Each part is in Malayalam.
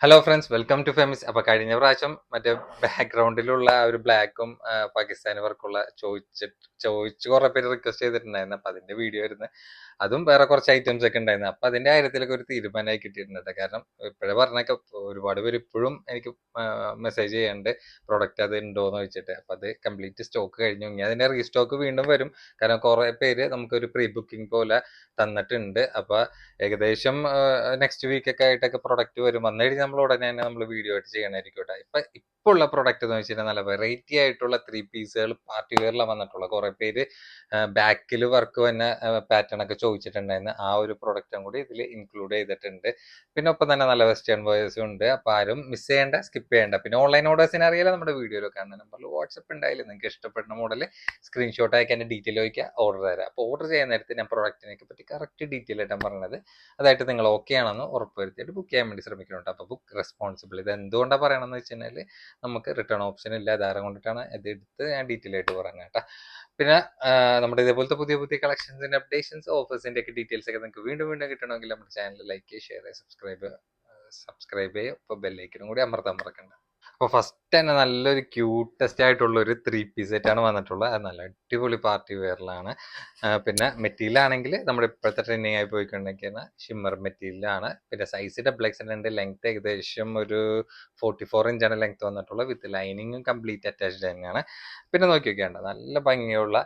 ഹലോ ഫ്രണ്ട്സ് വെൽക്കം ടു ഫെമിസ് അപ്പൊ കഴിഞ്ഞ പ്രാവശ്യം മറ്റേ ബാക്ക്ഗ്രൗണ്ടിലുള്ള ആ ഒരു ബ്ലാക്കും പാകിസ്ഥാനി വർക്കുള്ള ചോദിച്ചിട്ട് ചോദിച്ചു കുറെ പേര് റിക്വസ്റ്റ് ചെയ്തിട്ടുണ്ടായിരുന്നു. അപ്പൊ അതിന്റെ വീഡിയോ ആയിരുന്നു. അതും വേറെ കുറച്ച് ഐറ്റംസ് ഒക്കെ ഉണ്ടായിരുന്നു. അപ്പൊ അതിന്റെ കാര്യത്തിലൊക്കെ ഒരു തീരുമാനമായി കിട്ടിയിട്ടുണ്ട്. കാരണം ഇപ്പോഴേ പറഞ്ഞൊക്കെ ഒരുപാട് പേര് ഇപ്പോഴും എനിക്ക് മെസ്സേജ് ചെയ്യാണ്ട് പ്രൊഡക്റ്റ് അത് ഉണ്ടോ എന്ന് വെച്ചിട്ട് അപ്പൊ അത് കംപ്ലീറ്റ് സ്റ്റോക്ക് കഴിഞ്ഞു. ഇനി അതിന്റെ റീസ്റ്റോക്ക് വീണ്ടും വരും. കാരണം കുറെ പേര് നമുക്കൊരു പ്രീ ബുക്കിംഗ് പോലെ തന്നിട്ടുണ്ട്. അപ്പൊ ഏകദേശം നെക്സ്റ്റ് വീക്ക് ഒക്കെ ആയിട്ടൊക്കെ പ്രൊഡക്റ്റ് വരും. വന്നു കഴിഞ്ഞാൽ നമ്മൾ ഉടനെ തന്നെ നമ്മൾ വീഡിയോ ആയിട്ട് ചെയ്യണമായിരിക്കും കേട്ടോ. ഇപ്പൊ ഇപ്പൊ ഉള്ള പ്രൊഡക്റ്റ് എന്ന് വെച്ചാൽ നല്ല വെറൈറ്റി ആയിട്ടുള്ള ത്രീ പീസുകൾ പാർട്ടി വെയറിലാണ് വന്നിട്ടുള്ള കുറെ പേര് ബാക്കിൽ വർക്ക് തന്നെ പാറ്റേൺ ഒക്കെ ചോദിച്ചിട്ടുണ്ടായിരുന്നു ആ ഒരു പ്രൊഡക്റ്റും കൂടി ഇതിൽ ഇൻക്ലൂഡ് ചെയ്തിട്ടുണ്ട്. പിന്നെ ഒപ്പം തന്നെ നല്ല വെസ്റ്റേൺ വേഴ്സും ഉണ്ട്. അപ്പോൾ ആരും മിസ് ചെയ്യേണ്ട സ്കിപ്പ് ചെയ്യേണ്ട. പിന്നെ ഓൺലൈൻ ഓർഡേഴ്സിന് അറിയാലോ നമ്മുടെ വീഡിയോയിൽ കാണുന്ന നമ്പറിൽ വാട്സപ്പ് ഉണ്ടായില്ല നിങ്ങൾക്ക് ഇഷ്ടപ്പെടുന്ന മോഡൽ സ്ക്രീൻഷോട്ട് ആക്കി എന്റെ ഡീറ്റെയിൽ ചോദിക്കുക ഓർഡർ തരാം. അപ്പോൾ ഓർഡർ ചെയ്യുന്ന നേരത്തെ ഞാൻ പ്രൊഡക്റ്റിനെ പറ്റി കറക്റ്റ് ഡീറ്റെയിൽ ആയിട്ടാണ് പറഞ്ഞത്. അതായിട്ട് നിങ്ങൾ ഓക്കെ ആണെന്ന് ഉറപ്പുവരുത്തിയിട്ട് ബുക്ക് ചെയ്യാൻ വേണ്ടി ശ്രമിക്കുന്നുണ്ട്. അപ്പോൾ ബുക്ക് റെസ്പോൺസിബിൾ ഇത് എന്തുകൊണ്ടാണ് പറയണമെന്ന് വെച്ച് കഴിഞ്ഞാൽ നമുക്ക് റിട്ടേൺ ഓപ്ഷൻ ഇല്ല. ധാരം കൊണ്ടിട്ടാണ്? ഇത് എടുത്ത് ഞാൻ ഡീറ്റെയിൽ ആയിട്ട് പറഞ്ഞത് കേട്ടോ. പിന്നെ നമ്മുടെ ഇതേപോലത്തെ പുതിയ പുതിയ കളക്ഷൻസിന്റെ അപ്ഡേഷൻസ് ഓഫേഴ്സിന്റെ ഒക്കെ ഡീറ്റെയിൽസ് ഒക്കെ നിങ്ങൾക്ക് വീണ്ടും വീണ്ടും കിട്ടണമെങ്കിൽ നമ്മുടെ ചാനൽ ലൈക്ക് ചെയ്യുക ഷെയർ ചെയ്യുക സബ്സ്ക്രൈബ് സബ്സ്ക്രൈബ് ചെയ്യുക. ഇപ്പോൾ ബെല്ലൈക്കനും കൂടി അമർത്താൻ മറക്കണ്ട. അപ്പോൾ ഫസ്റ്റ് തന്നെ നല്ലൊരു ക്യൂട്ടസ്റ്റ് ആയിട്ടുള്ള ഒരു ത്രീ പീസ് ആണ് വന്നിട്ടുള്ളത്. അത് നല്ല അടിപൊളി പാർട്ടി വെയറിലാണ് പിന്നെ മെറ്റീരിയൽ ആണെങ്കിൽ നമ്മുടെ ഇപ്പോഴത്തെ ട്രെൻഡിങ് ആയി പോയിക്കൊണ്ടിരിക്കുന്ന ഷിമ്മർ മെറ്റീരിയലാണ് പിന്നെ സൈസ് ഡബിൾ എക്സ് ഉണ്ട് ലെങ്ത് ഏകദേശം ഒരു ഫോർട്ടി ഫോർ ഇഞ്ചാണ് ലെങ്ത് വന്നിട്ടുള്ളത്. വിത്ത് ലൈനിങ്ങും കംപ്ലീറ്റ് അറ്റാച്ച്ഡ് തന്നെയാണ്. പിന്നെ നോക്കി നോക്കിയാണ്ട് നല്ല ഭംഗിയുള്ള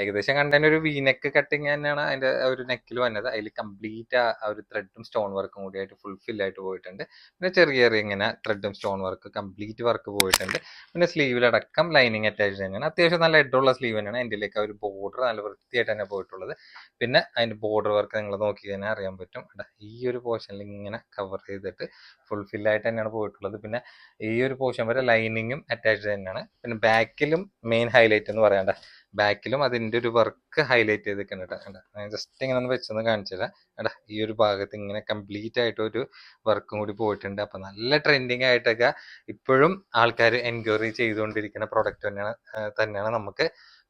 ഏകദേശം കണ്ടതിന് ഒരു വീനെക്ക് കട്ടിങ് തന്നെയാണ് അതിന്റെ ഒരു നെക്കിൽ വന്നത്. അതിൽ കംപ്ലീറ്റ് ആ ഒരു ത്രെഡും സ്റ്റോൺ വർക്കും കൂടി കൂടിയായിട്ട് ഫുൾഫിൽ ആയിട്ട് പോയിട്ടുണ്ട്. പിന്നെ ചെറിയ ചെറിയ ഇങ്ങനെ ത്രെഡും സ്റ്റോൺ വർക്ക് കംപ്ലീറ്റ് വർക്ക് പോയിട്ടുണ്ട്. പിന്നെ സ്ലീവിലടക്കം ലൈനിങ് അറ്റാച്ച് തന്നെയാണ്. അത്യാവശ്യം നല്ല ഹെഡുള്ള സ്ലീവ് തന്നെയാണ്. അതിലേക്ക് ആ ഒരു ബോർഡർ നല്ല വൃത്തിയായിട്ട് തന്നെ പോയിട്ടുള്ളത്. പിന്നെ അതിന്റെ ബോർഡർ വർക്ക് നിങ്ങൾ നോക്കി തന്നെ അറിയാൻ പറ്റും. ഈ ഒരു പോർഷനിൽ ഇങ്ങനെ കവർ ചെയ്തിട്ട് ഫുൾഫിൽ ആയിട്ട് തന്നെയാണ് പോയിട്ടുള്ളത്. പിന്നെ ഈ ഒരു പോർഷൻ വരെ ലൈനിങ്ങും അറ്റാച്ച് തന്നെയാണ്. പിന്നെ ബാക്കിലും മെയിൻ ഹൈലൈറ്റ് എന്ന് പറയണ്ട ബാക്കിലും അതിന്റെ ഒരു വർക്ക് ഹൈലൈറ്റ് ചെയ്തിട്ടുണ്ട് ഞാൻ ജസ്റ്റ് ഇങ്ങനെ ഒന്ന് വെച്ചൊന്ന് കാണിച്ചു തരാം എടാ ഈ ഒരു ഭാഗത്ത് ഇങ്ങനെ കംപ്ലീറ്റ് ആയിട്ട് ഒരു വർക്കും കൂടി പോയിട്ടുണ്ട്. അപ്പൊ നല്ല ട്രെൻഡിങ് ആയിട്ടൊക്കെ ഇപ്പോഴും ആൾക്കാർ എൻക്വയറി ചെയ്തുകൊണ്ടിരിക്കുന്ന പ്രൊഡക്റ്റ് തന്നെയാണ് തന്നെയാണ് നമുക്ക്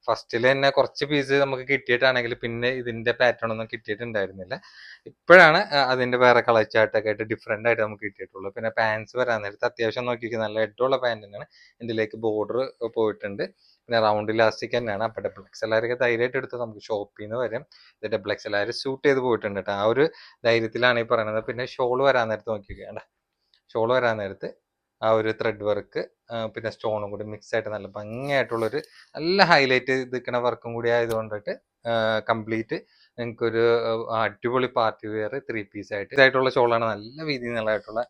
ഫസ്റ്റിൽ തന്നെ കുറച്ച് പീസ് നമുക്ക് കിട്ടിയിട്ടാണെങ്കിൽ പിന്നെ ഇതിന്റെ പാറ്റേൺ ഒന്നും കിട്ടിയിട്ടുണ്ടായിരുന്നില്ല. ഇപ്പോഴാണ് അതിന്റെ വേറെ കളർ ചാർട്ടൊക്കെ ആയിട്ട് ഡിഫറെന്റ് ആയിട്ട് നമുക്ക് കിട്ടിയിട്ടുള്ളൂ. പിന്നെ പാൻസ് വരാൻ നേരത്ത് അത്യാവശ്യം നോക്കി നല്ല ഹെഡുള്ള പാന്റ് തന്നെയാണ്. ഇതിലേക്ക് ബോർഡർ പോയിട്ടുണ്ട്. പിന്നെ റൗണ്ട് ഇലാസ്റ്റിക് തന്നെയാണ്. അപ്പൊ ഡബിൾ എക്സ് എല്ലാവരൊക്കെ ധൈര്യമായിട്ട് എടുത്ത് നമുക്ക് ഷോപ്പിൽ നിന്ന് വരും. ഇത് ഡബിൾ എക്സ് എല്ലാവരും സൂട്ട് ചെയ്ത് പോയിട്ടുണ്ട് കേട്ടോ ആ ഒരു ധൈര്യത്തിലാണ് ഈ പറയുന്നത് പിന്നെ ഷോൾ വരാൻ നേരത്ത് നോക്കിയിരിക്കേണ്ട ഷോൾ വരാൻ നേരത്ത് ആ ഒരു ത്രെഡ് വർക്ക് പിന്നെ സ്റ്റോണും കൂടി മിക്സ് ആയിട്ട് നല്ല ഭംഗിയായിട്ടുള്ളൊരു നല്ല ഹൈലൈറ്റ് നിൽക്കുന്ന വർക്കും കൂടി ആയതുകൊണ്ടിട്ട് കംപ്ലീറ്റ് നിങ്ങൾക്കൊരു അടിപൊളി പാർട്ടി വെയർ ത്രീ പീസ് ആയിട്ട്. ഇതായിട്ടുള്ള ഷോളാണ് നല്ല വീതി നല്ലതായിട്ടുള്ള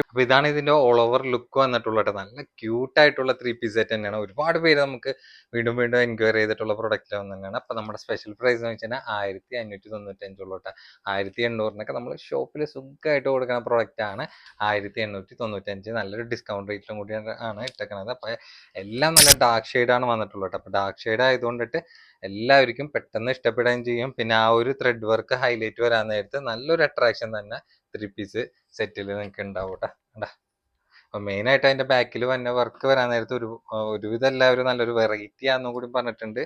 അപ്പൊ ഇതാണ് ഇതിന്റെ ഓൾ ഓവർ ലുക്ക് വന്നിട്ടുള്ളത് നല്ല ക്യൂട്ട് ആയിട്ടുള്ള ത്രീ പീസ് സെറ്റ് തന്നെയാണ്. ഒരുപാട് പേര് നമുക്ക് വീണ്ടും വീണ്ടും എൻക്വയറി ചെയ്തിട്ടുള്ള പ്രൊഡക്റ്റ് തന്നെയാണ് അപ്പൊ നമ്മുടെ സ്പെഷ്യൽ പ്രൈസ് എന്ന് വെച്ചാൽ ആയിരത്തി അഞ്ഞൂറ്റി തൊണ്ണൂറ്റഞ്ചുള്ളൂ ആയിരത്തി എണ്ണൂറിനൊക്കെ നമ്മൾ ഷോപ്പിൽ സുഖമായിട്ട് കൊടുക്കുന്ന പ്രൊഡക്റ്റ് ആണ് ആയിരത്തി എണ്ണൂറ്റി തൊണ്ണൂറ്റഞ്ച് നല്ലൊരു ഡിസ്കൗണ്ട് റേറ്റിലും കൂടി ആണ് ഇട്ടേക്കണത്. അപ്പൊ എല്ലാം നല്ല ഡാർക്ക് ഷെയ്ഡാണ് വന്നിട്ടുള്ളത് അപ്പൊ ഡാർക്ക് ഷെയ്ഡ് ആയതുകൊണ്ടിട്ട് എല്ലാവർക്കും പെട്ടെന്ന് ഇഷ്ടപ്പെടുകയും ചെയ്യും. പിന്നെ ആ ഒരു ത്രെഡ് വർക്ക് ഹൈലൈറ്റ് വരാൻ നേരത്ത് നല്ലൊരു അട്രാക്ഷൻ തന്നെ ത്രീ പീസ് സെറ്റിൽ നിങ്ങൾക്ക് ഉണ്ടാവും അപ്പൊ മെയിൻ ആയിട്ട് അതിന്റെ ബാക്കിൽ വന്ന വർക്ക് വരാൻ നേരത്ത് ഒരു ഒരുവിധം എല്ലാവരും നല്ലൊരു വെറൈറ്റി ആണെന്നും കൂടി പറഞ്ഞിട്ടുണ്ട്.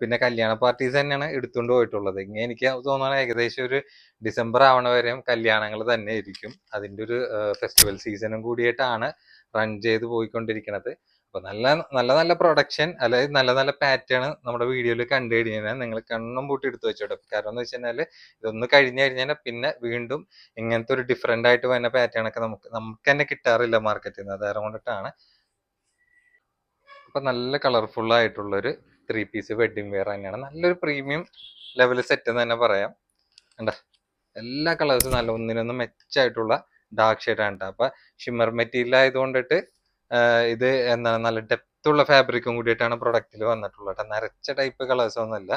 പിന്നെ കല്യാണ പാർട്ടീസ് തന്നെയാണ് എടുത്തുകൊണ്ട് പോയിട്ടുള്ളത്. ഇങ്ങനെ എനിക്ക് തോന്നുന്നത് ഏകദേശം ഒരു ഡിസംബർ ആവണ വരെയും കല്യാണങ്ങൾ തന്നെ ആയിരിക്കും അതിന്റെ ഒരു ഫെസ്റ്റിവൽ സീസണും കൂടിയിട്ടാണ് റൺ ചെയ്ത് പോയിക്കൊണ്ടിരിക്കുന്നത് അപ്പൊ നല്ല നല്ല നല്ല പ്രൊഡക്ഷൻ അതായത് നല്ല നല്ല പാറ്റേൺ നമ്മുടെ വീഡിയോയിൽ കണ്ടു കഴിഞ്ഞാൽ നിങ്ങൾ കണ്ണും പൂട്ടി എടുത്തു വെച്ചോട്ടെ. കാരണം എന്ന് വെച്ച് ഇതൊന്ന് കഴിഞ്ഞു കഴിഞ്ഞാൽ പിന്നെ വീണ്ടും ഇങ്ങനത്തെ ഒരു ഡിഫറെന്റ് ആയിട്ട് വരുന്ന പാറ്റേൺ ഒക്കെ നമുക്ക് നമുക്ക് തന്നെ കിട്ടാറില്ല മാർക്കറ്റിൽ നിന്ന് അതേറെ കൊണ്ടിട്ടാണ് അപ്പൊ നല്ല കളർഫുൾ ആയിട്ടുള്ള ഒരു ത്രീ പീസ് വെഡിങ് വെയർ തന്നെയാണ്. നല്ലൊരു പ്രീമിയം ലെവൽ സെറ്റ് എന്ന് തന്നെ പറയാം. കണ്ടാ? എല്ലാ കളേഴ്സും നല്ല ഒന്നിനൊന്നും മെച്ചായിട്ടുള്ള ഡാർക്ക് ഷെയ്ഡാണ് കേട്ടോ അപ്പൊ ഷിമ്മർ മെറ്റീരിയൽ ആയതുകൊണ്ടിട്ട് ഇത് എന്താണ് നല്ല ഡെപ്ത് ഉള്ള ഫാബ്രിക്കും കൂടിയിട്ടാണ് പ്രൊഡക്റ്റിൽ വന്നിട്ടുള്ളത്. നരച്ച ടൈപ്പ് കളേഴ്സ് ഒന്നുമല്ല.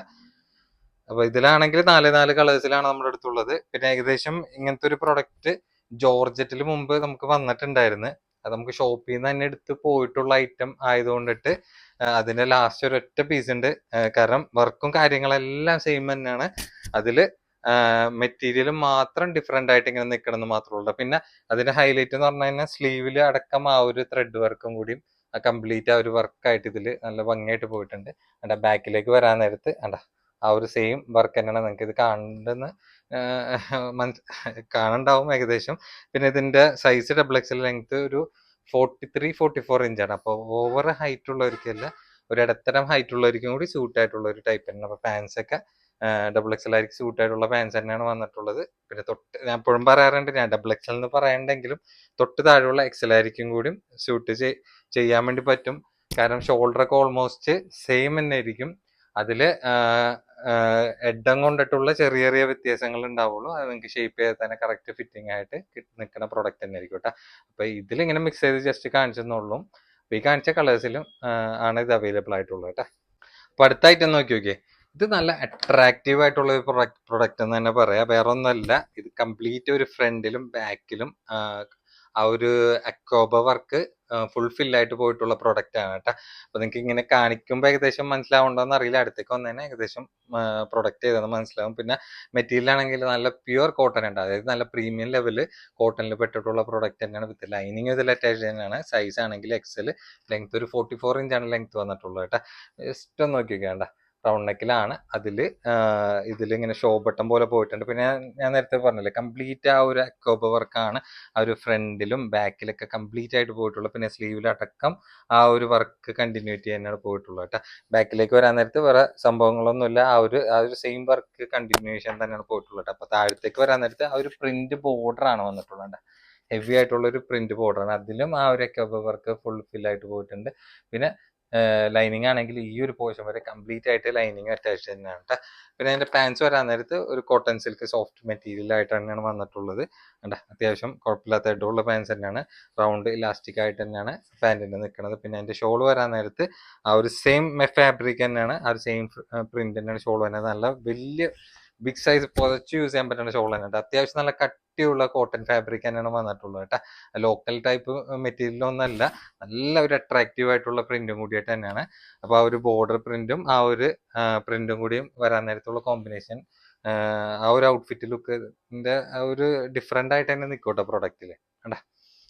അപ്പൊ ഇതിലാണെങ്കിൽ നാല് നാല് കളേഴ്സിലാണ് നമ്മുടെ അടുത്തുള്ളത്. പിന്നെ ഏകദേശം ഇങ്ങനത്തെ ഒരു പ്രൊഡക്റ്റ് ജോർജറ്റിൽ മുമ്പ് നമുക്ക് വന്നിട്ടുണ്ടായിരുന്നു. അത് നമുക്ക് ഷോപ്പിൽ നിന്ന് തന്നെ എടുത്ത് പോയിട്ടുള്ള ഐറ്റം ആയതുകൊണ്ടിട്ട് അതിന്റെ ലാസ്റ്റ് ഒരൊറ്റ പീസ് ഉണ്ട്. കാരണം വർക്കും കാര്യങ്ങളെല്ലാം സെയിം തന്നെയാണ്. അതിൽ മെറ്റീരിയൽ മാത്രം ഡിഫറെന്റ് ആയിട്ട് ഇങ്ങനെ നിൽക്കണമെന്ന് മാത്രമേ ഉള്ളൂ പിന്നെ അതിന്റെ ഹൈലൈറ്റ് എന്ന് പറഞ്ഞു കഴിഞ്ഞാൽ സ്ലീവിൽ അടക്കം ആ ഒരു ത്രെഡ് വർക്കും കൂടി കംപ്ലീറ്റ് ആ ഒരു വർക്കായിട്ട് ഇതിൽ നല്ല ഭംഗിയായിട്ട് പോയിട്ടുണ്ട്. അണ്ട ബാക്കിലേക്ക് വരാൻ നേരത്ത് അണ്ട ആ ഒരു സെയിം വർക്ക് തന്നെയാണ് നിങ്ങൾക്ക് ഇത് കാണുന്നത് കാണണ്ടാവും ഏകദേശം. പിന്നെ ഇതിന്റെ സൈസ് ഡബിൾ എക്സൽ ലെങ്ത് ഒരു ഫോർട്ടി ത്രീ ഫോർട്ടി ഫോർ ഇഞ്ചാണ് അപ്പോൾ ഓവർ ഹൈറ്റ് ഉള്ളവർക്കല്ല ഒരു ഇടത്തരം ഹൈറ്റ് ഉള്ളവർക്കും കൂടി സൂട്ട് ആയിട്ടുള്ള ഒരു ടൈപ്പ് തന്നെയാണ്. അപ്പോൾ പാൻസ് ഒക്കെ ഡബിൾ എക്സൽ ആയിരിക്കും സൂട്ട് ആയിട്ടുള്ള പാൻസ് തന്നെയാണ് വന്നിട്ടുള്ളത്. പിന്നെ തൊട്ട് ഞാൻ എപ്പോഴും പറയാറുണ്ട് ഞാൻ ഡബിൾ എക്സൽ എന്ന് പറയണ്ടെങ്കിലും തൊട്ട് താഴെയുള്ള എക്സൽ ആയിരിക്കും കൂടി സൂട്ട് ചെയ്യാൻ വേണ്ടി പറ്റും. കാരണം ഷോൾഡർ ഒക്കെ ഓൾമോസ്റ്റ് സെയിം തന്നെ ആയിരിക്കും. അതിൽ എഡം കൊണ്ടിട്ടുള്ള ചെറിയ ചെറിയ വ്യത്യാസങ്ങൾ ഉണ്ടാവുള്ളൂ. അത് നിങ്ങൾക്ക് ഷേപ്പ് ചെയ്ത് തന്നെ കറക്റ്റ് ഫിറ്റിംഗ് ആയിട്ട് നിൽക്കുന്ന പ്രൊഡക്റ്റ് തന്നെ ആയിരിക്കും കേട്ടോ. അപ്പൊ ഇതിലിങ്ങനെ മിക്സ് ചെയ്ത് ജസ്റ്റ് കാണിച്ചെന്നുള്ളൂ അപ്പൊ ഈ കാണിച്ച കളേഴ്സിലും ആണ് ഇത് അവൈലബിൾ ആയിട്ടുള്ളത് കേട്ടോ. അപ്പൊ അടുത്തായിട്ട് നോക്കി നോക്കിയേ. ഇത് നല്ല അട്രാക്റ്റീവ് ആയിട്ടുള്ള ഒരു പ്രൊഡക്റ്റ് പ്രൊഡക്റ്റ് എന്ന് തന്നെ പറയാം. വേറെ ഒന്നല്ല ഇത് കംപ്ലീറ്റ് ഒരു ഫ്രണ്ടിലും ബാക്കിലും ആ ഒരു അക്കോബ വർക്ക് ഫുൾഫിൽ ആയിട്ട് പോയിട്ടുള്ള പ്രൊഡക്റ്റ് ആണ് കേട്ടോ. അപ്പൊ നിങ്ങൾക്ക് ഇങ്ങനെ കാണിക്കുമ്പോൾ ഏകദേശം മനസ്സിലാവുണ്ടോന്ന് അറിയില്ല. അടുത്തേക്ക് വന്നതന്നെ ഏകദേശം പ്രൊഡക്റ്റ് ചെയ്തെന്ന് മനസ്സിലാവും. പിന്നെ മെറ്റീരിയൽ ആണെങ്കിൽ നല്ല പ്യുവർ കോട്ടൺ ഉണ്ട്. അതായത് നല്ല പ്രീമിയം ലെവൽ കോട്ടണിൽ പെട്ടിട്ടുള്ള പ്രൊഡക്റ്റ് തന്നെയാണ് വിത്ത് ലൈനിങ് ഇതിൽ അറ്റാച്ച് തന്നെയാണ്. സൈസ് ആണെങ്കിൽ എക്സൽ ലെങ്ത് ഒരു ഫോർട്ടി ഫോർ ഇഞ്ചാണ് ലെങ്ത് വന്നിട്ടുള്ളത് കേട്ടോ. ജസ്റ്റ് ഒന്ന് നോക്കി നോക്കിയാണ്ട റൗണ്ട് നെക്കിലാണ് അതിൽ ഇതിലിങ്ങനെ ഷോ ബട്ടൺ പോലെ പോയിട്ടുണ്ട്. പിന്നെ ഞാൻ നേരത്തെ പറഞ്ഞില്ലേ കംപ്ലീറ്റ് ആ ഒരു അക്കോബ വർക്കാണ് ആ ഒരു ഫ്രണ്ടിലും ബാക്കിലൊക്കെ കംപ്ലീറ്റ് ആയിട്ട് പോയിട്ടുള്ളത്. പിന്നെ സ്ലീവിലടക്കം ആ ഒരു വർക്ക് കണ്ടിന്യൂറ്റി തന്നെയാണ് പോയിട്ടുള്ളത് കേട്ടോ. ബാക്കിലേക്ക് വരാൻ നേരത്ത് വേറെ സംഭവങ്ങളൊന്നുമില്ല. ആ ഒരു ആ ഒരു സെയിം വർക്ക് കണ്ടിന്യൂഷൻ തന്നെയാണ് പോയിട്ടുള്ളത് അപ്പൊ താഴത്തേക്ക് വരാൻ നേരത്ത് ആ ഒരു പ്രിന്റ് ബോർഡറാണ് വന്നിട്ടുള്ളത് ഹെവി ആയിട്ടുള്ള ഒരു പ്രിന്റ് ബോർഡറാണ്. അതിലും ആ ഒരു അക്കോബ വർക്ക് ഫുൾ ഫിൽ ആയിട്ട് പോയിട്ടുണ്ട്. പിന്നെ ലൈനിങ് ആണെങ്കിൽ ഈ ഒരു പോർഷൻ വരെ കംപ്ലീറ്റ് ആയിട്ട് ലൈനിങ് അറ്റാച്ച് തന്നെയാണ് കേട്ടോ പിന്നെ അതിന്റെ പാൻസ് വരാൻ നേരത്ത് ഒരു കോട്ടൺ സിൽക്ക് സോഫ്റ്റ് മെറ്റീരിയൽ ആയിട്ട് തന്നെയാണ് വന്നിട്ടുള്ളത്. കണ്ട അത്യാവശ്യം കുഴപ്പമില്ലാത്തതായിട്ടുള്ള പാൻസ് തന്നെയാണ്. റൗണ്ട് ഇലാസ്റ്റിക് ആയിട്ട് തന്നെയാണ് പാന്റിന്റെ നിൽക്കുന്നത് പിന്നെ അതിന്റെ ഷോൾ വരാൻ നേരത്ത് ആ ഒരു സെയിം ഫാബ്രിക് തന്നെയാണ്. ആ ഒരു സെയിം പ്രിന്റ് തന്നെയാണ് ഷോൾ വരുന്നത് നല്ല വലിയ ബിഗ് സൈസ് പുതച്ച് യൂസ് ചെയ്യാൻ പറ്റുന്ന ഷോൾ തന്നെ അത്യാവശ്യം നല്ല കട്ടിയുള്ള കോട്ടൺ ഫാബ്രിക് തന്നെയാണ് വന്നിട്ടുള്ളത് കേട്ടോ. ലോക്കൽ ടൈപ്പ് മെറ്റീരിയൽ ഒന്നല്ല നല്ല ഒരു അട്രാക്റ്റീവ് ആയിട്ടുള്ള പ്രിന്റും കൂടിയായിട്ട് തന്നെയാണ്. അപ്പൊ ആ ഒരു ബോർഡർ പ്രിന്റും ആ ഒരു പ്രിന്റും കൂടിയും വരാൻ നേരത്തുള്ള കോമ്പിനേഷൻ ആ ഒരു ഔട്ട്ഫിറ്റ് ലുക്കിന്റെ ആ ഒരു ഡിഫറെന്റ് ആയിട്ട് തന്നെ നിൽക്കോട്ടെ പ്രൊഡക്റ്റിൽ കണ്ടാ?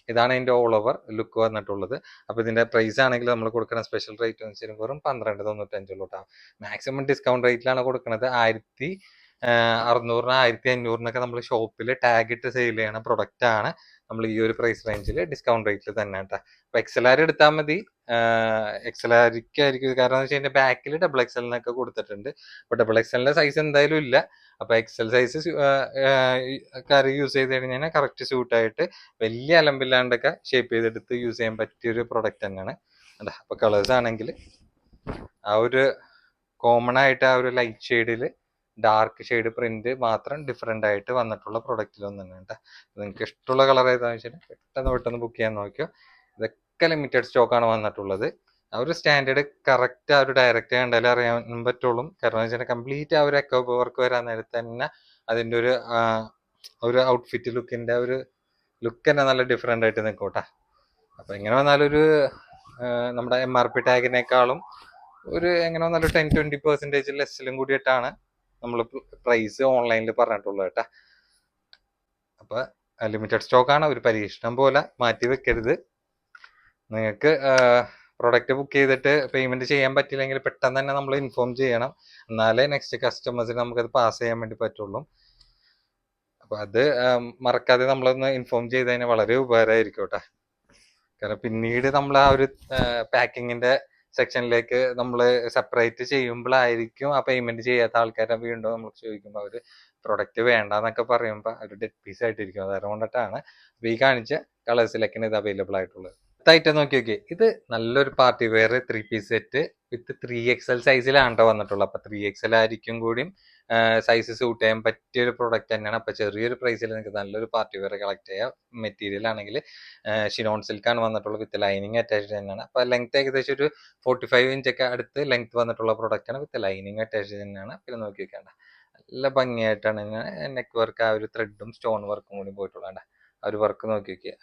ഇതാണ് ഇതിന്റെ ഓൾ ഓവർ ലുക്ക് വന്നിട്ടുള്ളത്. അപ്പൊ ഇതിന്റെ പ്രൈസ് ആണെങ്കിൽ നമ്മൾ കൊടുക്കുന്ന സ്പെഷ്യൽ റേറ്റ് എന്ന് വെച്ചാൽ വെറും പന്ത്രണ്ട് തൊണ്ണൂറ്റഞ്ചുള്ളൂ കേട്ടോ. മാക്സിമം ഡിസ്കൗണ്ട് റേറ്റിലാണ് കൊടുക്കുന്നത് ആയിരത്തി അറുന്നൂറിന് ആയിരത്തി അഞ്ഞൂറിനൊക്കെ നമ്മൾ ഷോപ്പിൽ ടാഗ് ഇട്ട് സെയിൽ ചെയ്യണ പ്രൊഡക്റ്റ് ആണ് നമ്മൾ ഈ ഒരു പ്രൈസ് റേഞ്ചിൽ ഡിസ്കൗണ്ട് റേറ്റിൽ തന്നെ കേട്ടോ അപ്പൊ എക്സലാർ എടുത്താൽ മതി? എക്സലാരിക്കായിരിക്കും കാരണം എന്ന് വെച്ചാൽ ബാക്കിൽ ഡബിൾ എക്സലിനൊക്കെ കൊടുത്തിട്ടുണ്ട്. അപ്പൊ ഡബിൾ എക്സലിന്റെ സൈസ് എന്തായാലും ഇല്ല. അപ്പൊ എക്സൽ സൈസ് കറി യൂസ് ചെയ്ത് കഴിഞ്ഞാൽ കറക്റ്റ് സ്യൂട്ട് ആയിട്ട് വലിയ അലമ്പില്ലാണ്ടൊക്കെ ഷേപ്പ് ചെയ്തെടുത്ത് യൂസ് ചെയ്യാൻ പറ്റിയ ഒരു പ്രൊഡക്റ്റ് തന്നെയാണ്. അപ്പൊ കളേഴ്സ് ആണെങ്കിൽ ആ ഒരു കോമൺ ആയിട്ട് ആ ഒരു ലൈറ്റ് ഷെയ്ഡിൽ ഡാർക്ക് ഷെയ്ഡ് പ്രിന്റ് മാത്രം ഡിഫറെന്റ് ആയിട്ട് വന്നിട്ടുള്ള പ്രൊഡക്റ്റിലൊന്നും തന്നെ കേട്ടോ. നിങ്ങൾക്ക് ഇഷ്ടമുള്ള കളർ ഏതാണെന്ന് വെച്ചാൽ പെട്ടെന്ന് പെട്ടെന്ന് ബുക്ക് ചെയ്യാൻ നോക്കിയോ. ഇതൊക്കെ ലിമിറ്റഡ് സ്റ്റോക്കാണ് വന്നിട്ടുള്ളത്. ആ ഒരു സ്റ്റാൻഡേർഡ് കറക്റ്റ് ആ ഒരു ഡയറക്റ്റ് കണ്ടാലേ അറിയാൻ പറ്റുള്ളൂ. കാരണം വെച്ചാൽ കംപ്ലീറ്റ് ആ ഒരു എക്കോ വർക്ക് വരാൻ നേരത്തെ തന്നെ അതിന്റെ ഒരു ഒരു ഔട്ട്ഫിറ്റ് ലുക്കിന്റെ ഒരു ലുക്ക് തന്നെ നല്ല ഡിഫറെന്റ് ആയിട്ട് നിൽക്കോട്ടെ അപ്പോൾ എങ്ങനെ വന്നാലും ഒരു നമ്മുടെ എം ആർ പി ടാഗിനേക്കാളും ഒരു എങ്ങനെ വന്നാലും ടെൻ ട്വന്റി പെർസെന്റേജ് ലെസ്സിലും കൂടിയിട്ടാണ് നമ്മൾ പ്രൈസ് ഓൺലൈനിൽ പറഞ്ഞിട്ടുള്ളൂ കേട്ടോ. അപ്പൊ ലിമിറ്റഡ് സ്റ്റോക്ക് ആണ്. ഒരു പരീക്ഷണം പോലെ മാറ്റി വെക്കരുത്. നിങ്ങൾക്ക് പ്രൊഡക്റ്റ് ബുക്ക് ചെയ്തിട്ട് പേയ്മെന്റ് ചെയ്യാൻ പറ്റില്ലെങ്കിൽ പെട്ടെന്ന് തന്നെ നമ്മൾ ഇൻഫോം ചെയ്യണം. എന്നാലേ നെക്സ്റ്റ് കസ്റ്റമേഴ്സിന് നമുക്കത് പാസ് ചെയ്യാൻ വേണ്ടി പറ്റുള്ളൂ. അപ്പൊ അത് മറക്കാതെ നമ്മളൊന്ന് ഇൻഫോം ചെയ്ത് വളരെ ഉപകാരമായിരിക്കും കേട്ടോ. കാരണം പിന്നീട് നമ്മൾ ആ ഒരു പാക്കിങ്ങിന്റെ സെക്ഷനിലേക്ക് നമ്മൾ സെപ്പറേറ്റ് ചെയ്യുമ്പോഴായിരിക്കും ആ പേയ്മെന്റ് ചെയ്യാത്ത ആൾക്കാരെ വീണ്ടും നമ്മൾ ചോദിക്കുമ്പോൾ അവർ പ്രൊഡക്റ്റ് വേണ്ട എന്നൊക്കെ പറയുമ്പോൾ ഒരു ഡെഡ് പീസ് ആയിട്ടിരിക്കും. അത് അതുകൊണ്ടിട്ടാണ് ഈ കാണിച്ച കളേഴ്സിലേക്കാണ് ഇത് അവൈലബിൾ ആയിട്ടുള്ളത്. ഐറ്റം നോക്കി നോക്കി ഇത് നല്ലൊരു party wear three piece set with three XL സൈസിലാണ് വന്നിട്ടുള്ളത് അപ്പൊ ത്രീ എക്സൽ ആയിരിക്കും കൂടിയും സൈസ് സൂട്ട് ചെയ്യാൻ പറ്റിയ ഒരു പ്രൊഡക്റ്റ് തന്നെയാണ്. അപ്പൊ ചെറിയൊരു പ്രൈസിൽ നിങ്ങൾക്ക് നല്ലൊരു പാർട്ടി വെയർ കളക്ട് ചെയ്യാം. മെറ്റീരിയൽ ആണെങ്കിൽ ഷിനോൺ സിൽക്കാണ് വന്നിട്ടുള്ളത് വിത്ത് ലൈനിങ് അറ്റാച്ച്ഡ് തന്നെയാണ്. അപ്പൊ ലെങ്ത് ഏകദേശം ഒരു ഫോർട്ടി ഫൈവ് ഇഞ്ചൊക്കെ അടുത്ത് ലെങ്ത് വന്നിട്ടുള്ള പ്രൊഡക്റ്റ് ആണ് വിത്ത് ലൈനിങ് അറ്റാച്ച്ഡ് തന്നെയാണ്. പിന്നെ നോക്കി വെക്കേണ്ട. നല്ല ഭംഗിയായിട്ടാണ് നെക്ക് വർക്ക് ആ ഒരു ത്രെഡും സ്റ്റോൺ വർക്കും കൂടി പോയിട്ടുള്ളത് ആ ഒരു വർക്ക് നോക്കി നോക്കിയ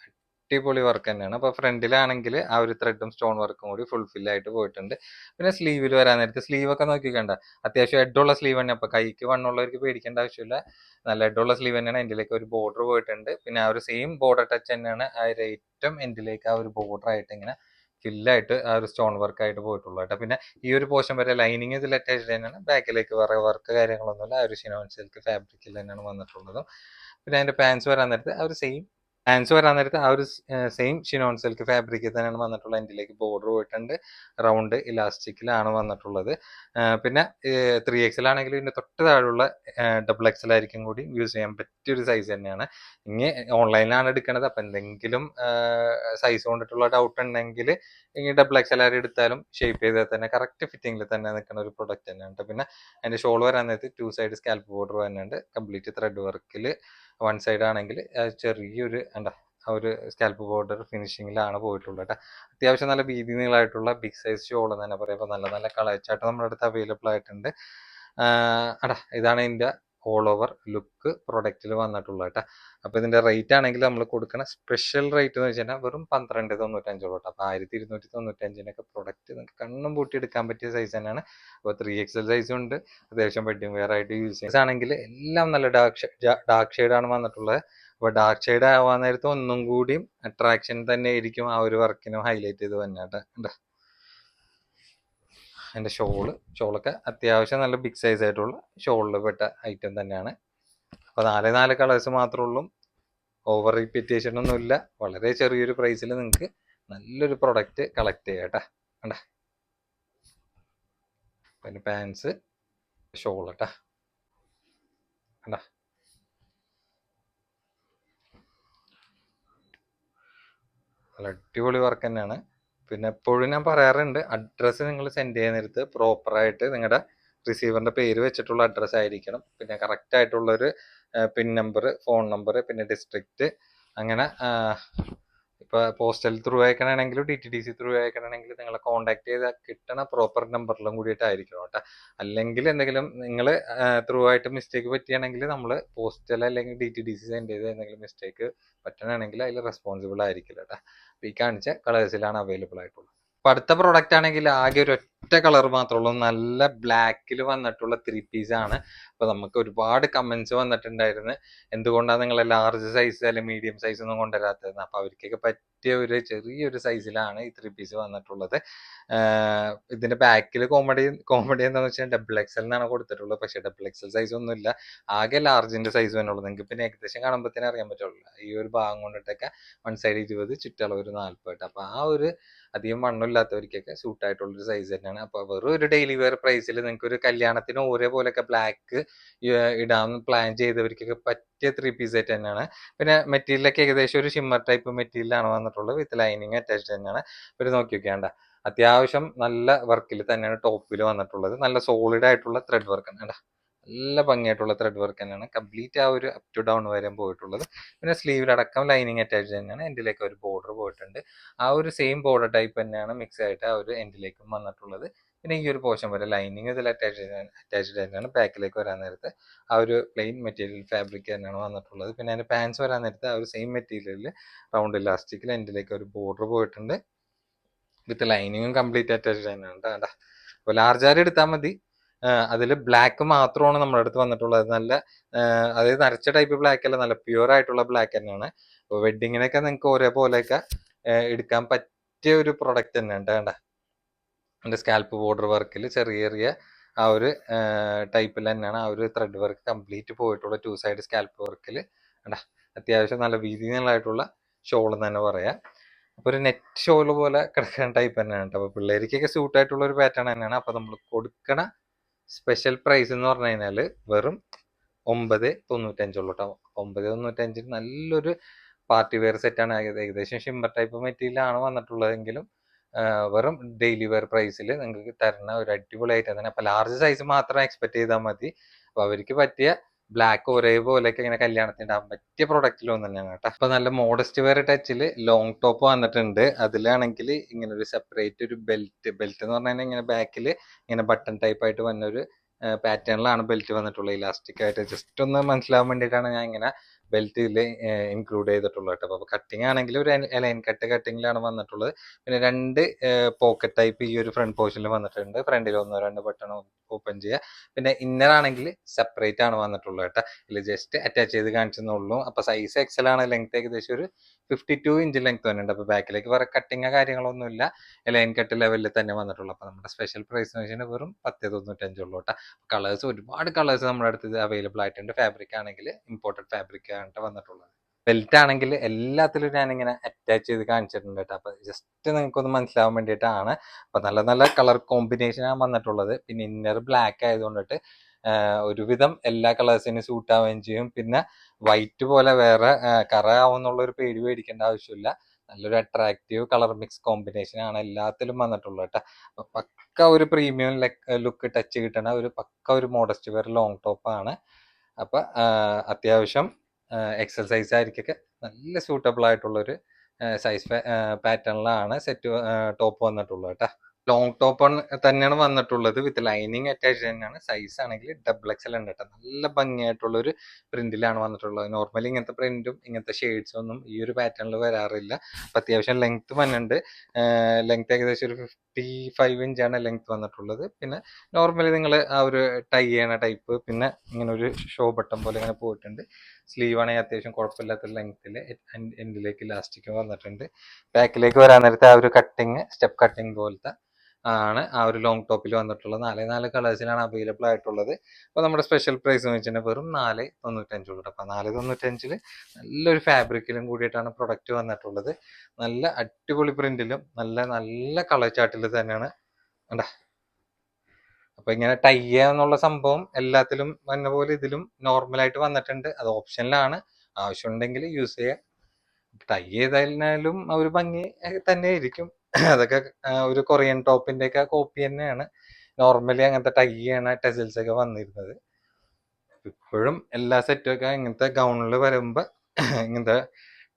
അടിപൊളി വർക്ക് തന്നെയാണ്. അപ്പൊ ഫ്രണ്ടിലാണെങ്കിൽ ആ ഒരു ത്രെഡും സ്റ്റോൺ വർക്കും കൂടി ഫുൾഫിൽ ആയിട്ട് പോയിട്ടുണ്ട്. പിന്നെ സ്ലീവിൽ വരാൻ നേരത്തെ സ്ലീവ് ഒക്കെ നോക്കിക്കണ്ട അത്യാവശ്യം ഹെഡുള്ള സ്ലീവ് തന്നെ അപ്പൊ കൈക്ക് വണ്ണുള്ളവർക്ക് പേടിക്കേണ്ട ആവശ്യമില്ല. നല്ല ഹെഡുള്ള സ്ലീവ് തന്നെയാണ്. എന്റിലേക്ക് ഒരു ബോർഡർ പോയിട്ടുണ്ട്. പിന്നെ ആ ഒരു സെയിം ബോർഡർ ടച്ച് തന്നെയാണ് ആ ഒരു ഏറ്റവും എൻഡിലേക്ക് ആ ഒരു ബോർഡർ ആയിട്ട് ഇങ്ങനെ ഫില്ലായിട്ട് ആ ഒരു സ്റ്റോൺ വർക്ക് ആയിട്ട് പോയിട്ടുള്ളൂ കേട്ടോ. പിന്നെ ഈ ഒരു പോർഷൻ വരെ ലൈനിങ് ഇതിൽ അറ്റാച്ച്ഡ് തന്നെയാണ്. ബാക്കിലേക്ക് വേറെ വർക്ക് കാര്യങ്ങളൊന്നുമില്ല. ആ ഒരു ഷിനോൺ സിൽക്ക് ഫാബ്രിക്കിൽ തന്നെയാണ് വന്നിട്ടുള്ളതും. പിന്നെ അതിന്റെ പാൻസ് വരാൻ നേരത്ത് ആ ഒരു സെയിം പാൻസ് വരാൻ നേരത്ത് ആ ഒരു സെയിം ഷിനോൺ സിൽക്ക് ഫാബ്രിക്കിൽ തന്നെയാണ് വന്നിട്ടുള്ളത്. എന്റെലേക്ക് ബോർഡർ പോയിട്ടുണ്ട്. റൗണ്ട് ഇലാസ്റ്റിക്കിലാണ് വന്നിട്ടുള്ളത്. പിന്നെ ത്രീ എക്സൽ ആണെങ്കിൽ ഇതിന്റെ തൊട്ട് താഴെയുള്ള ഡബിൾ എക്സൽ ആയിരിക്കും കൂടി യൂസ് ചെയ്യാൻ പറ്റിയ ഒരു സൈസ് തന്നെയാണ്. ഇനി ഓൺലൈനിലാണ് എടുക്കണത്. അപ്പം എന്തെങ്കിലും സൈസ് കൊണ്ടിട്ടുള്ള ഡൗട്ട് ഉണ്ടെങ്കിൽ ഇനി ഡബിൾ എക്സൽ ആര് എടുത്താലും ഷേപ്പ് ചെയ്താൽ തന്നെ കറക്റ്റ് ഫിറ്റിംഗിൽ തന്നെ നിൽക്കുന്ന ഒരു പ്രൊഡക്റ്റ് തന്നെയാണ്. പിന്നെ അതിന്റെ ഷോൾ വരാൻ നേരത്ത് ടു സൈഡ് സ്കാൽപ്പ് ബോർഡർ വരുന്നുണ്ട് കംപ്ലീറ്റ് ത്രെഡ് വർക്കിൽ വൺ സൈഡ് ആണെങ്കിൽ ചെറിയൊരു എന്താ ഒരു സ്കാൽപ്പ് ബോർഡർ ഫിനിഷിങ്ങിലാണ് പോയിട്ടുള്ളത് കേട്ടോ. അത്യാവശ്യം നല്ല വീതി നീളമായിട്ടുള്ള ബിഗ് സൈസ് ഷോൾ എന്ന് തന്നെ പറയാം നല്ല നല്ല കളേഴ്സ് ആയിട്ട് നമ്മുടെ അടുത്ത് അവൈലബിൾ ആയിട്ടുണ്ട്. അടാ ഇതാണ് ഇതിന്റെ ഓൾ ഓവർ ലുക്ക് പ്രൊഡക്റ്റിൽ വന്നിട്ടുള്ളൂ കേട്ടോ. അപ്പോൾ ഇതിന്റെ റേറ്റ് ആണെങ്കിൽ നമ്മൾ കൊടുക്കുന്ന സ്പെഷ്യൽ റേറ്റ് എന്ന് വെച്ചാൽ വെറും പന്ത്രണ്ട് രൂപ കേട്ടോ. അപ്പൊ ആയിരത്തി ഇരുന്നൂറ്റി തൊണ്ണൂറ്റഞ്ചിനൊക്കെ പ്രൊഡക്റ്റ് നിങ്ങൾക്ക് കണ്ണും പൂട്ടി എടുക്കാൻ പറ്റിയ സൈസ് തന്നെയാണ്. അപ്പോൾ ത്രീ എക്സൽ സൈസും ഉണ്ട്. അത്യാവശ്യം വെഡിങ് വെയർ ആയിട്ട് യൂസ് ചെയ്യാം. ആണെങ്കിൽ എല്ലാം നല്ല ഡാർക്ക് ഡാർക്ക് ഷെയ്ഡാണ് വന്നിട്ടുള്ളത്. അപ്പോൾ ഡാർക്ക് ഷെയ്ഡ് ആവാൻ നേരത്ത് ഒന്നും കൂടിയും അട്രാക്ഷൻ തന്നെ ആയിരിക്കും ആ ഒരു വർക്കിനും ഹൈലൈറ്റ് ചെയ്ത് വന്നിട്ട് അതിന്റെ ഷോൾ. ഷോളൊക്കെ അത്യാവശ്യം നല്ല ബിഗ് സൈസ് ആയിട്ടുള്ള ഷോളിൽ പെട്ട ഐറ്റം തന്നെയാണ്. അപ്പോൾ നാല് നാല് കളേഴ്സ് മാത്രമേ ഉള്ളൂ. ഓവർ റിപ്പീറ്റേഷൻ ഒന്നുമില്ല വളരെ ചെറിയൊരു പ്രൈസിൽ നിങ്ങൾക്ക് നല്ലൊരു പ്രൊഡക്റ്റ് കളക്ട് ചെയ്യാം കേട്ടോ. കണ്ട? പിന്നെ പാൻസ് ഷോൾ കേട്ടാ. കണ്ട? നല്ല അടിപൊളി വർക്ക് തന്നെയാണ്. പിന്നെ എപ്പോഴും ഞാൻ പറയാറുണ്ട് അഡ്രസ്സ് നിങ്ങൾ സെൻഡ് ചെയ്യുന്നിടത്ത് പ്രോപ്പറായിട്ട് നിങ്ങളുടെ റിസീവറിന്റെ പേര് വെച്ചിട്ടുള്ള അഡ്രസ്സ് ആയിരിക്കണം. പിന്നെ കറക്റ്റ് ആയിട്ടുള്ളൊരു പിൻ നമ്പർ ഫോൺ നമ്പർ പിന്നെ ഡിസ്ട്രിക്റ്റ് അങ്ങനെ ഇപ്പൊ postal through അയക്കണമെങ്കിലും D T D C through അയക്കണമെങ്കിൽ നിങ്ങളെ കോൺടാക്ട് ചെയ്ത കിട്ടണ പ്രോപ്പർ നമ്പറിലും കൂടിയിട്ടായിരിക്കണം കേട്ടോ. അല്ലെങ്കിൽ എന്തെങ്കിലും നിങ്ങൾ ത്രൂ ആയിട്ട് മിസ്റ്റേക്ക് പറ്റുകയാണെങ്കിൽ നമ്മൾ പോസ്റ്റൽ അല്ലെങ്കിൽ D T D C send ചെയ്ത് എന്തെങ്കിലും മിസ്റ്റേക്ക് പറ്റണമെങ്കിൽ അതിൽ റെസ്പോൺസിബിൾ ആയിരിക്കില്ല കേട്ടോ. അപ്പൊ ഈ കാണിച്ച കളേഴ്സിലാണ് അവൈലബിൾ ആയിട്ടുള്ളത്. അപ്പൊ അടുത്ത പ്രോഡക്റ്റ് ആണെങ്കിൽ ആകെ ഒരു ഒറ്റ കളർ മാത്രമുള്ളൂ. നല്ല ബ്ലാക്കിൽ വന്നിട്ടുള്ള ത്രീ പീസ് ആണ്. അപ്പൊ നമുക്ക് ഒരുപാട് കമന്റ്സ് വന്നിട്ടുണ്ടായിരുന്നു. എന്തുകൊണ്ടാണ് നിങ്ങൾ ലാർജ് സൈസ് അല്ലെങ്കിൽ മീഡിയം സൈസ് ഒന്നും കൊണ്ടുവരാത്തത് അപ്പൊ അവർക്കൊക്കെ പറ്റിയ ഒരു ചെറിയൊരു സൈസിലാണ് ഈ ത്രീ പീസ് വന്നിട്ടുള്ളത്. ഇതിന്റെ ബാക്കിൽ കോമഡി കോമഡി എന്താണെന്ന് വെച്ചാൽ ഡബിൾ എക്സൽ എന്നാണ് കൊടുത്തിട്ടുള്ളത്. പക്ഷെ ഡബിൾ എക്സൽ സൈസ് ഒന്നുമില്ല. ആകെ ലാർജിന്റെ സൈസ് തന്നെ ഉള്ളൂ. നിങ്ങൾക്ക് പിന്നെ ഏകദേശം കാണുമ്പോൾ തന്നെ അറിയാൻ പറ്റുള്ളൂ. ഈ ഒരു ഭാഗം കൊണ്ടിട്ടൊക്കെ വൺ സൈഡ് ഇരുപത് ചുറ്റളവ് ഒരു നാൽപ്പത് അപ്പൊ ആ ഒരു അധികം വണ്ണമില്ലാത്തവർക്കൊക്കെ സൂട്ടായിട്ടുള്ളൊരു സൈസ് തന്നെയാണ് അപ്പൊ വെറും ഒരു ഡെയിലി വെയർ പ്രൈസിൽ നിങ്ങൾക്ക് ഒരു കല്യാണത്തിന് ഒരേപോലെയൊക്കെ ബ്ലാക്ക് ഇടാൻ പ്ലാൻ ചെയ്തവർക്കൊക്കെ പറ്റിയ ത്രീ പീസ് ആയിട്ട് തന്നെയാണ്. പിന്നെ മെറ്റീരിയലൊക്കെ ഏകദേശം ഒരു ഷിമ്മർ ടൈപ്പ് മെറ്റീരിയലാണ് വന്നിട്ടുള്ളത് വിത്ത് ലൈനിങ് അറ്റാച്ച്ഡ് തന്നെയാണ്. ഒരു നോക്കി വെക്കേണ്ട അത്യാവശ്യം നല്ല വർക്കിൽ തന്നെയാണ് ടോപ്പിൽ വന്നിട്ടുള്ളത്. നല്ല സോളിഡ് ആയിട്ടുള്ള ത്രെഡ് വർക്ക് ആണ് നല്ല ഭംഗിയായിട്ടുള്ള ത്രെഡ് വർക്ക് തന്നെയാണ്. കംപ്ലീറ്റ് ആ ഒരു അപ് ടു ഡൗൺ വരെ പോയിട്ടുള്ളത്. പിന്നെ സ്ലീവിലടക്കം ലൈനിങ് അറ്റാച്ച് തന്നെയാണ്. എൻഡിലേക്ക് ഒരു ബോർഡർ പോയിട്ടുണ്ട്. ആ ഒരു സെയിം ബോർഡർ ടൈപ്പ് തന്നെയാണ് മിക്സ് ആയിട്ട് ആ ഒരു എൻഡിലേക്കും വന്നിട്ടുള്ളത്. പിന്നെ ഈ ഒരു പോർഷൻ വരെ ലൈനിങ് ഇതിൽ അറ്റാച്ച് അറ്റാച്ച്ഡ് തന്നെയാണ് ബാക്കിലേക്ക് വരാൻ നേരത്ത് ആ ഒരു പ്ലെയിൻ മെറ്റീരിയൽ ഫാബ്രിക് തന്നെയാണ് വന്നിട്ടുള്ളത്. പിന്നെ അതിന്റെ പാൻസ് വരാൻ നേരത്ത് ആ ഒരു സെയിം മെറ്റീരിയലിൽ റൗണ്ട് ഇലാസ്റ്റിക്കിൽ എൻഡിലേക്ക് ഒരു ബോർഡർ പോയിട്ടുണ്ട്. വിത്ത് ലൈനിങ്ങും കംപ്ലീറ്റ് അറ്റാച്ച്ഡ് തന്നെയാണ്. കേട്ടോ അപ്പോൾ ലാർജ് ആരി എടുത്താൽ മതി? അതിൽ ബ്ലാക്ക് മാത്രമാണ് നമ്മുടെ അടുത്ത് വന്നിട്ടുള്ളത്. നല്ല അതായത് നരച്ച ടൈപ്പ് ബ്ലാക്ക് അല്ല നല്ല പ്യുവർ ആയിട്ടുള്ള ബ്ലാക്ക് തന്നെയാണ്. അപ്പോൾ വെഡിങ്ങിനൊക്കെ നിങ്ങൾക്ക് ഒരേപോലെയൊക്കെ എടുക്കാൻ പറ്റിയ ഒരു പ്രൊഡക്റ്റ് തന്നെയാണ് കേട്ടോ. എന്റെ സ്കാൽപ്പ് ബോർഡർ വർക്കിൽ ചെറിയ ചെറിയ ആ ഒരു ടൈപ്പിൽ തന്നെയാണ് ആ ഒരു ത്രെഡ് വർക്ക് കംപ്ലീറ്റ് പോയിട്ടുള്ള ടു സൈഡ് സ്കാൽപ്പ് വർക്കിൽ വേണ്ട അത്യാവശ്യം നല്ല വീതികളായിട്ടുള്ള ഷോൾ തന്നെ പറയാം. അപ്പോൾ ഒരു നെറ്റ് ഷോൾ പോലെ കിടക്കുന്ന ടൈപ്പ് തന്നെയാണ് അപ്പോൾ പിള്ളേർക്കൊക്കെ സ്യൂട്ടായിട്ടുള്ള ഒരു പാറ്റേൺ തന്നെയാണ്. അപ്പോൾ നമ്മൾ കൊടുക്കണ സ്പെഷ്യൽ പ്രൈസ് എന്ന് പറഞ്ഞു കഴിഞ്ഞാൽ വെറും ഒമ്പത് തൊണ്ണൂറ്റഞ്ചുള്ളൂ കേട്ടോ ഒമ്പത് തൊണ്ണൂറ്റഞ്ചിന് നല്ലൊരു പാർട്ടി വെയർ സെറ്റാണ് ഏകദേശം ഷിമ്മർ ടൈപ്പ് മെറ്റീരിയലാണ് വന്നിട്ടുള്ളതെങ്കിലും വെറും ഡെയിലി വെയർ പ്രൈസിൽ നിങ്ങൾക്ക് തരുന്ന ഒരു അടിപൊളി ഐറ്റം തന്നെ. അപ്പോൾ ലാർജ് സൈസ് മാത്രം എക്സ്പെക്ട് ചെയ്താൽ മതി. അപ്പോൾ അവർക്ക് പറ്റിയ ബ്ലാക്ക് ഒരേപോലെയൊക്കെ ഇങ്ങനെ കല്യാണത്തിന് ഇടാൻ പറ്റിയ പ്രൊഡക്റ്റിലൊന്നും തന്നെയാണ് കേട്ടോ. അപ്പൊ നല്ല മോഡസ്റ്റ് വെയർ ടച്ചിൽ ലോങ് ടോപ്പ് വന്നിട്ടുണ്ട്. അതിലാണെങ്കിൽ ഇങ്ങനെ ഒരു സെപ്പറേറ്റ് ഒരു ബെൽറ്റ് ബെൽറ്റ് എന്ന് പറഞ്ഞാൽ ഇങ്ങനെ ബാക്കിൽ ഇങ്ങനെ ബട്ടൺ ടൈപ്പ് ആയിട്ട് വന്ന ഒരു പാറ്റേണിലാണ് ബെൽറ്റ് വന്നിട്ടുള്ളത് ഇലാസ്റ്റിക് ആയിട്ട് ജസ്റ്റ് ഒന്ന് മനസ്സിലാവാൻ വേണ്ടിയിട്ടാണ് ഞാൻ ഇങ്ങനെ ബെൽറ്റിൽ ഇൻക്ലൂഡ് ചെയ്തിട്ടുള്ളത് കേട്ടോ. അപ്പോൾ കട്ടിങ് ആണെങ്കിൽ ഒരു ലൈൻ കട്ട് കട്ടിങ്ങിലാണ് വന്നിട്ടുള്ളത്. പിന്നെ രണ്ട് പോക്കറ്റ് ടൈപ്പ് ഈ ഒരു ഫ്രണ്ട് പോർഷനിൽ വന്നിട്ടുണ്ട്. ഫ്രണ്ടിൽ ഒന്നോ രണ്ട് ബട്ടൺ ഓപ്പൺ ചെയ്യുക. പിന്നെ ഇന്നർ ആണെങ്കിൽ സെപ്പറേറ്റ് ആണ് വന്നിട്ടുള്ളത് കേട്ടോ. ഇതിൽ ജസ്റ്റ് അറ്റാച്ച് ചെയ്ത് കാണിച്ചെന്നുള്ളൂ അപ്പൊ സൈസ് എക്സൽ ആണ് ലെങ്ത് ഏകദേശം ഒരു ഫിഫ്റ്റി ടു ഇഞ്ച് ലെങ്ത് വന്നിട്ടുണ്ട് അപ്പൊ ബാക്കിലേക്ക് വേറെ കട്ടിങ്ങോ കാര്യങ്ങളൊന്നുമില്ല. ലൈൻ കട്ട് ലെവലിൽ തന്നെ വന്നിട്ടുള്ളൂ. അപ്പൊ നമ്മുടെ സ്പെഷ്യൽ പ്രൈസ് എന്ന് വെറും പത്ത് തൊണ്ണൂറ്റഞ്ചുള്ളൂ കേട്ടോ. കളേഴ്സ് ഒരുപാട് കളേഴ്സ് നമ്മുടെ അടുത്ത് അവൈലബിൾ ആയിട്ടുണ്ട്. ഫാബ്രിക് ആണെങ്കിൽ ഇമ്പോർട്ടഡ് ഫാബ്രിക് ആണ് വന്നിട്ടുള്ളത്. ബെൽറ്റ് ആണെങ്കിൽ എല്ലാത്തിലും ഞാനിങ്ങനെ അറ്റാച്ച് ചെയ്ത് കാണിച്ചിട്ടുണ്ട് കേട്ടോ. അപ്പൊ ജസ്റ്റ് നിങ്ങൾക്കൊന്ന് മനസ്സിലാവാൻ വേണ്ടിയിട്ടാണ്. അപ്പൊ നല്ല നല്ല കളർ കോമ്പിനേഷൻ ആണ് വന്നിട്ടുള്ളത്. പിന്നെ ഇന്നർ ബ്ലാക്ക് ആയതുകൊണ്ടിട്ട് ഒരുവിധം എല്ലാ കളേഴ്സിനും സൂട്ട് ആവുകയും ചെയ്യും. പിന്നെ വൈറ്റ് പോലെ വേറെ കറ ആവുന്നുള്ള ഒരു പേടി മേടിക്കേണ്ട ആവശ്യമില്ല. നല്ലൊരു അട്രാക്റ്റീവ് കളർ മിക്സ് കോമ്പിനേഷൻ ആണ് എല്ലാത്തിലും വന്നിട്ടുള്ളത് കേട്ടോ. പക്ക ഒരു പ്രീമിയം ലുക്ക് ടച്ച് കിട്ടണ ഒരു പക്ക ഒരു മോഡസ്റ്റ് വെയർ ലോങ് ടോപ്പ് ആണ്. അപ്പൊ അത്യാവശ്യം എക്സൽ സൈസ് ആയിരിക്കൊക്കെ നല്ല സൂട്ടബിൾ ആയിട്ടുള്ളൊരു സൈസ് പാറ്റേണിലാണ് സെറ്റ് ടോപ്പ് വന്നിട്ടുള്ളത് കേട്ടോ. ലോങ് ടോപ്പ് തന്നെയാണ് വന്നിട്ടുള്ളത്. വിത്ത് ലൈനിങ് അറ്റാച്ച് തന്നെയാണ്. സൈസ് ആണെങ്കിൽ ഡബിൾ എക്സൽ ഉണ്ട് കേട്ടോ നല്ല ഭംഗിയായിട്ടുള്ള ഒരു പ്രിന്റിലാണ് വന്നിട്ടുള്ളത്. നോർമലി ഇങ്ങനത്തെ പ്രിന്റും ഇങ്ങനത്തെ ഷെയ്ഡ്സും ഒന്നും ഈ ഒരു പാറ്റേണിൽ വരാറില്ല. അപ്പൊ അത്യാവശ്യം ലെങ്ത് വന്നിട്ടുണ്ട്. ലെങ്ത് ഏകദേശം ഒരു ഫിഫ്റ്റി ഫൈവ് ഇഞ്ചാണ് ലെങ്ത് വന്നിട്ടുള്ളത്. പിന്നെ നോർമലി നിങ്ങൾ ആ ഒരു ടൈ ചെയ്യണ ടൈപ്പ് പിന്നെ ഇങ്ങനെ ഒരു ഷോ ബട്ടൺ പോലെ ഇങ്ങനെ പോയിട്ടുണ്ട്. സ്ലീവ് ആണെങ്കിൽ അത്യാവശ്യം കുഴപ്പമില്ലാത്ത ലെങ്ത്തിൽ എൻഡിലേക്ക് ഇലാസ്റ്റിക് വന്നിട്ടുണ്ട്. ബാക്കിലേക്ക് വരാൻ നേരത്തെ ആ ഒരു കട്ടിങ് സ്റ്റെപ്പ് കട്ടിങ് പോലത്തെ ആണ് ആ ഒരു ലോങ് ടോപ്പിൽ വന്നിട്ടുള്ളത്. നാല് നാല് കളേഴ്സിലാണ് അവൈലബിൾ ആയിട്ടുള്ളത്. അപ്പോൾ നമ്മുടെ സ്പെഷ്യൽ പ്രൈസ് എന്ന് വെച്ചിട്ടുണ്ടെങ്കിൽ വെറും നാല് തൊണ്ണൂറ്റഞ്ച് തൊണ്ണൂറ്റഞ്ചുള്ളൂ അപ്പോൾ നാല് തൊണ്ണൂറ്റഞ്ചിൽ നല്ലൊരു ഫാബ്രിക്കിലും കൂടിയിട്ടാണ് പ്രൊഡക്റ്റ് വന്നിട്ടുള്ളത്. നല്ല അടിപൊളി പ്രിന്റിലും നല്ല നല്ല കളർ ചാർട്ടിൽ തന്നെയാണ്. ഉണ്ടാ അപ്പൊ ഇങ്ങനെ ടൈ എന്നുള്ള സംഭവം എല്ലാത്തിലും വന്ന പോലെ ഇതിലും നോർമലായിട്ട് വന്നിട്ടുണ്ട്. അത് ഓപ്ഷനിലാണ് ആവശ്യമുണ്ടെങ്കിൽ യൂസ് ചെയ്യാം. ടൈ ചെയ്താലും ഒരു ഭംഗി തന്നെ ആയിരിക്കും. അതൊക്കെ ഒരു കൊറിയൻ ടോപ്പിന്റെ ഒക്കെ കോപ്പി തന്നെയാണ്. നോർമലി അങ്ങനത്തെ ടൈ ആണ് ടെസിൽസ് ഒക്കെ വന്നിരുന്നത്. ഇപ്പോഴും എല്ലാ സെറ്റും ഒക്കെ ഇങ്ങനത്തെ ഗൗണിൽ വരുമ്പോ ഇങ്ങനത്തെ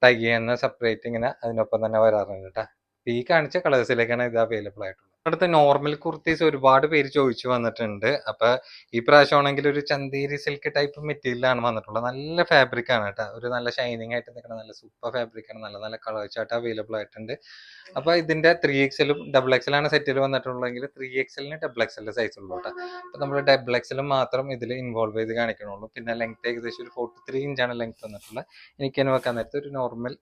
ടൈ ചെയ്യുന്ന സെപ്പറേറ്റ് ഇങ്ങനെ അതിനൊപ്പം തന്നെ വരാറുണ്ട് കേട്ടോ ഈ കാണിച്ച കളേഴ്സിലേക്കാണ് ഇത് അവൈലബിൾ ആയിട്ടുള്ളത്. അടുത്ത നോർമൽ കുർത്തീസ് ഒരുപാട് പേര് ചോദിച്ചു വന്നിട്ടുണ്ട്. അപ്പൊ ഈ പ്രാവശ്യം ആണെങ്കിൽ ഒരു ചന്തേരി സിൽക്ക് ടൈപ്പ് മെറ്റീരിയലാണ് വന്നിട്ടുള്ളത്. നല്ല ഫാബ്രിക് ആണ് കേട്ടോ. ഒരു നല്ല ഷൈനിങ് ആയിട്ട് നിൽക്കുന്ന നല്ല സൂപ്പർ ഫാബ്രിക് ആണ്. നല്ല നല്ല കളർ ചാർട്ട് അവൈലബിൾ ആയിട്ടുണ്ട്. അപ്പൊ ഇതിന്റെ ത്രീ എക്സലും ഡബിൾ എക്സലാണ് സെറ്റിൽ വന്നിട്ടുള്ളതെങ്കിൽ ത്രീ എക്സലിന് ഡബിൾ എക്സലിന്റെ സൈസ് ഉള്ളൂ കേട്ടോ. അപ്പൊ നമ്മൾ ഡബിൾ എക്സലും മാത്രം ഇതിൽ ഇൻവോൾവ് ചെയ്ത് കാണിക്കണുള്ളൂ. പിന്നെ ലെങ്ത് ഏകദേശം ഒരു ഫോർട്ടി ത്രീ ഇഞ്ചാണ് ലെങ്ത് വന്നിട്ടുള്ളത്. എനിക്ക് തന്നെ വെക്കാൻ നേരത്തെ ഒരു നോർമൽ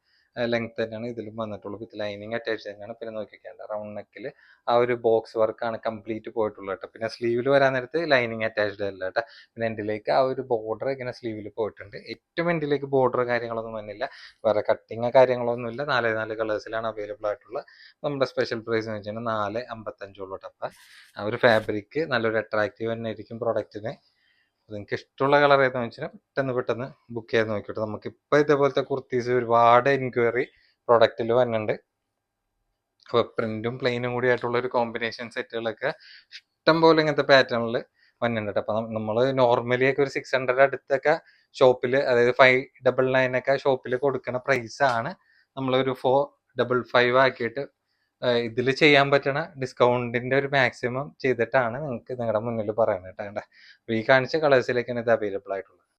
ലെങ്ത് തന്നെയാണ്. ഇതിലും വന്നിട്ടുള്ളത് വിത്ത് ലൈനിങ് അറ്റാച്ച് തന്നെയാണ്. പിന്നെ നോക്കിക്കേണ്ട റൗണ്ട് നെക്കിൽ ആ ഒരു ബോക്സ് വർക്കാണ് കംപ്ലീറ്റ് പോയിട്ടുള്ളത് കേട്ടോ. പിന്നെ സ്ലീവിൽ വരാൻ നേരത്ത് ലൈനിങ് അറ്റാച്ച്ഡ് അല്ല കേട്ടോ. പിന്നെ എൻഡിലേക്ക് ആ ഒരു ബോർഡർ ഇങ്ങനെ സ്ലീവിൽ പോയിട്ടുണ്ട്. ഏറ്റവും എൻഡിലേക്ക് ബോർഡർ കാര്യങ്ങളൊന്നും വന്നില്ല. വേറെ കട്ടിങ് കാര്യങ്ങളൊന്നും ഇല്ല. നാല് നാല് കളേഴ്സിലാണ് അവൈലബിൾ ആയിട്ടുള്ള നമ്മുടെ സ്പെഷ്യൽ പ്രൈസ് എന്ന് വെച്ചാൽ നാല് അമ്പത്തഞ്ചോളം കേട്ടോ. അപ്പം ആ ഒരു ഫാബ്രിക് നല്ലൊരു അട്രാക്റ്റീവ് തന്നെ ആയിരിക്കും പ്രൊഡക്റ്റിന് നിങ്ങൾക്ക് ഇഷ്ടമുള്ള കളർ ഏതെന്ന് വെച്ചാൽ പെട്ടെന്ന് പെട്ടെന്ന് ബുക്ക് ചെയ്ത് നോക്കിയിട്ട് നമുക്ക് ഇപ്പൊ ഇതേപോലത്തെ കുർത്തീസ് ഒരുപാട് എൻക്വയറി പ്രൊഡക്റ്റിൽ വരുന്നുണ്ട് അപ്പോൾ പ്രിന്റും പ്ലെയിനും കൂടി ആയിട്ടുള്ള ഒരു കോമ്പിനേഷൻ സെറ്റുകളൊക്കെ ഇഷ്ടം പോലെ ഇങ്ങനത്തെ പാറ്റേണിൽ വന്നിട്ടുണ്ട് അപ്പൊ നമ്മൾ നോർമലി ഒക്കെ ഒരു സിക്സ് ഹൺഡ്രഡ് അടുത്തൊക്കെ ഷോപ്പിൽ അതായത് ഫൈവ് ഡബിൾ നയൻ ഒക്കെ ഷോപ്പിൽ കൊടുക്കുന്ന പ്രൈസാണ് നമ്മളൊരു ഫോർ ഡബിൾ ഫൈവ് ആക്കിയിട്ട് ഇതിൽ ചെയ്യാൻ പറ്റണ ഡിസ്കൗണ്ടിന്റെ ഒരു മാക്സിമം ചെയ്തിട്ടാണ് നിങ്ങൾക്ക് നിങ്ങളുടെ മുന്നിൽ പറയുന്നത് കേട്ടോ. ഈ കാണിച്ച കളേഴ്സിലേക്കാണ് ഇത് അവൈലബിൾ ആയിട്ടുള്ളത്.